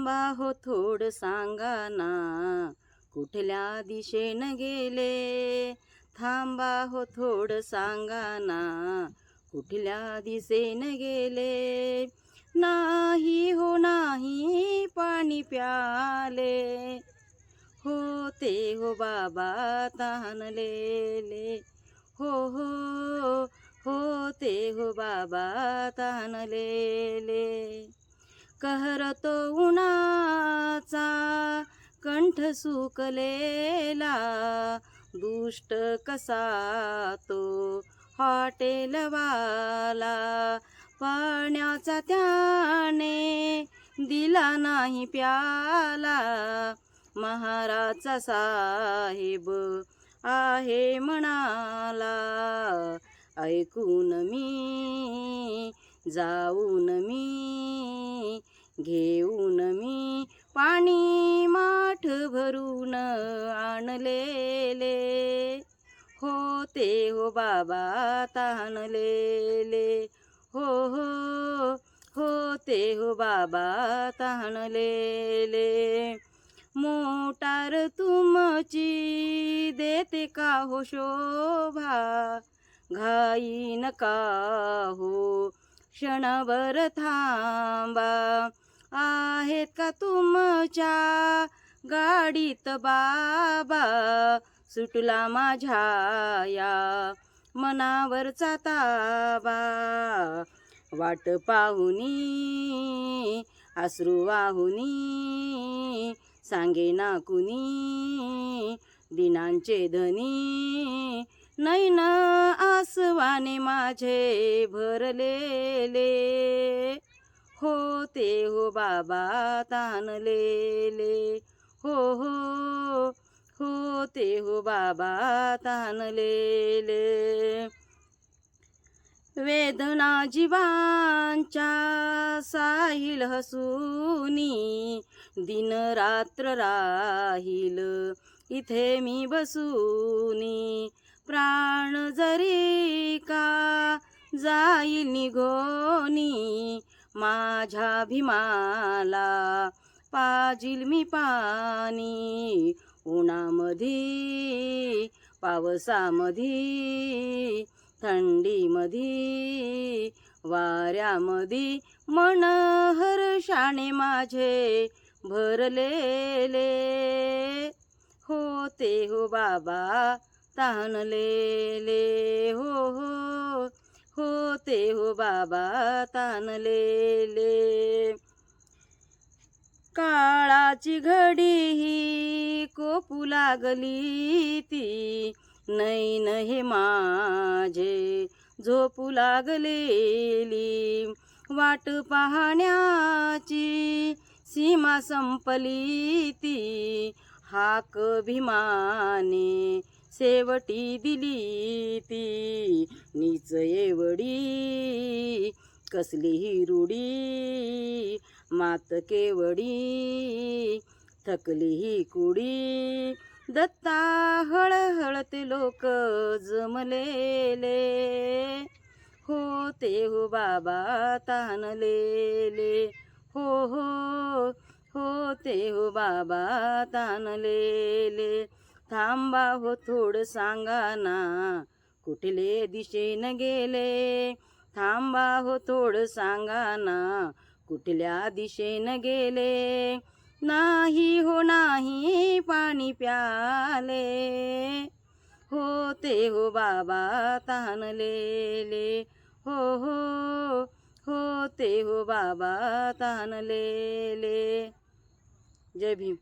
थांबा हो थोड सांगा ना. कुठल्या दिशेनं गेले? थांबा हो थोड सांगा ना. कुठल्या दिशेनं गेले? नाही हो नाही पाणी प्याले. होते हो बाबा तहानलेले हो हो होते हो बाबा तहानलेले कहरतो उन्हाचा कंठ सुकलेला दुष्ट कसा तो हॉटेलवाला? पाण्याचा त्याने दिला नाही प्याला महाराजचा साहेब आहे म्हणाला ऐकून मी जाऊन मी घेऊन मी पाणी माठ भरून आणलेले. होते हो बाबा तहानलेले हो हो होते हो बाबा तहानलेले मोटार तुमची देते का हो शोभा? घाई नका हो? क्षणभर थांबा. आहेत का तुमच्या गाडीत बाबा? सुटला माझ्या या मनावरचा ताबा. वाट पाहुनी आश्रू वाहुनी सांगे ना कुणी दिनांचे धनी. नैन आसवाने माझे भरलेले. होते हो बाबा तानलेले हो हो होते हो बाबा तानलेले वेदना जीवांच्या साहिल हसूनी. दिन रात्र राहील इथे मी बसूनी. प्राण जरी का जाईल निघोनी. माझ्या भीमाला पाजील मी पाणी उन्हामध्ये पावसामध्ये थंडीमध्ये वाऱ्यामध्ये मन हर्षाने माझे भरलेले. होते हो बाबा तानलेले हो हो. होते हो बाबा तानलेले काळाची घडी ही कोपू लागली ती. नाही हे माझे झोपू लागलेली. वाट पाहण्याची सीमा संपली ती. हाक भीमाने शेवटी दिली ती. नीच एवढी कसली ही रूढी मात केवडी थकली ही कुडी. दत्ता हळहळते लोक जमलेले हो ते हो बाबा तानलेले हो हो हो ते हो बाबा तानलेले थांबा हो थोड सांगा ना कुठले दिशेनं गेले? थांबा हो थोड सांगा ना कुठल्या दिशेनं गेले? नाही हो नाही पाणी प्याले. होते हो बाबा तानलेले हो हो होते हो बाबा तानलेले जय भीम.